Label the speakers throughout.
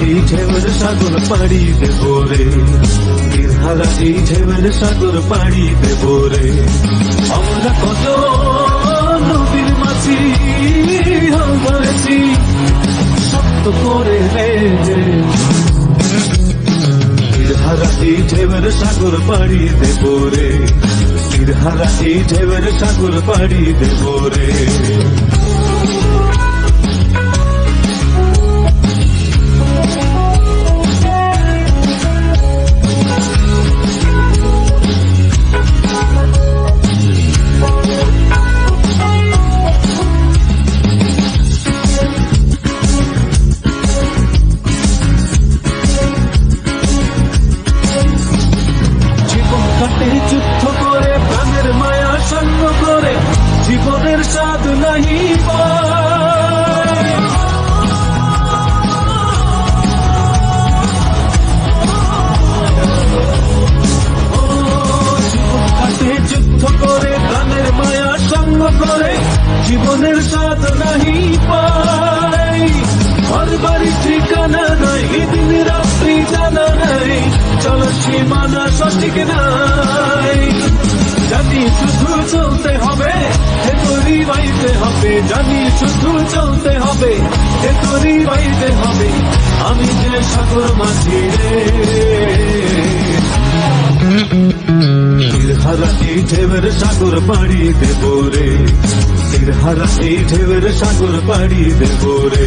Speaker 1: এই ঢেউর সাগর পাড়ি দেব রে তীরহারা এই ঢেউর সাগর পাড়ি দেব রে আমরা কত নদীর মাছি হয়েছি শক্ত করে রে তীরহারা এই ঢেউর সাগর পাড়ি দেব রে তীরহারা এই ঢেউর সাগর পাড়ি দেব রে জীবনের স্বাদ নাহি পাই বাড়ি ঠিকানা নাই দিন রাত্রি জানা নাই সঠিক নাই। জানি শুধু চলতে হবে তরি বাইতে হবে। জানি শুধু চলতে হবে হে তরি বাইতে হবে। আমি যে সাগর মাঝি রে। এই ঢেউের সাগর পাড়ি দেব তীরহারা এই ঢেউের সাগর পাড়ি দেব রে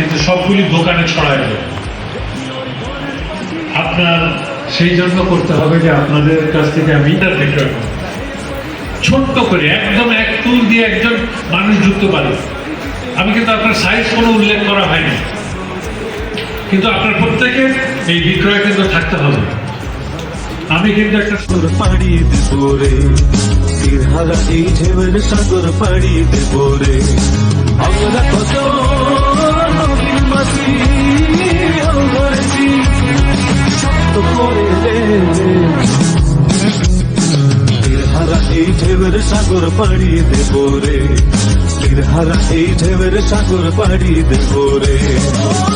Speaker 2: কিন্তু সবগুলি দোকানে ছড়ায় দেন আপনার সেই জন্য করতে হবে যে আপনাদের কাছ থেকে আমি বিক্রয় করব। ছোট্ট করে, একদম এক তুল দিয়ে একজন মানুষ যুক্ত পারে। আমি কিন্তু আপনার সাইজ কোনো উল্লেখ করা হয়নি। কিন্তু আপনার প্রত্যেকের এই বিক্রয় কিন্তু থাকতে হবে। আমি কিন্তু একটা
Speaker 1: সাগর পাড়ি দেব রে। তীরহারা এই ঢেউের সাগর পাড়ি দেব রে। আমরা কত সাগর পাড়ি দেব রে। তীরহারা এই ঢেবের সাগর পাড়ি দেব রে।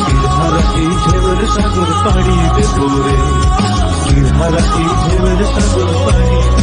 Speaker 1: তীরহারা এই ঢেবের সাগর পাড়ি দেব রে। তীরহারা এই ঢেউের সাগর পাড়ি